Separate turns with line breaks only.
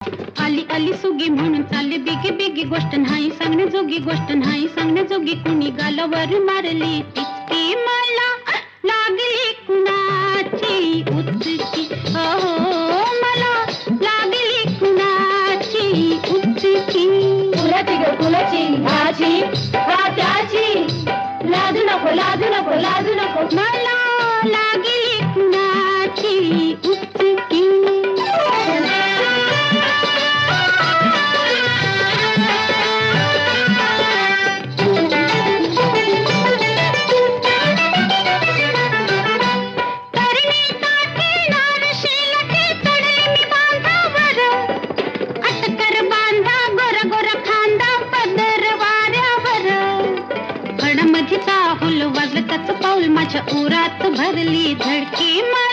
आली आली सुगी म्हणून चालली बिगी बिगी गोष्ट नाही. सांगण्याजोगी गोष्ट नाही. सांगण्याजोगी कुणी गालावर मारली. टिचकी मला लागली कुणाची उचकी. अहो मला लागली कुणाची उचकी.
ग फुलाची ह्याची हा त्याची? लाजू नको लाजू नको लाजू नको.
मला माझी चाहुल वाजतच पाऊल माझ्या उरात भरली धडकी मा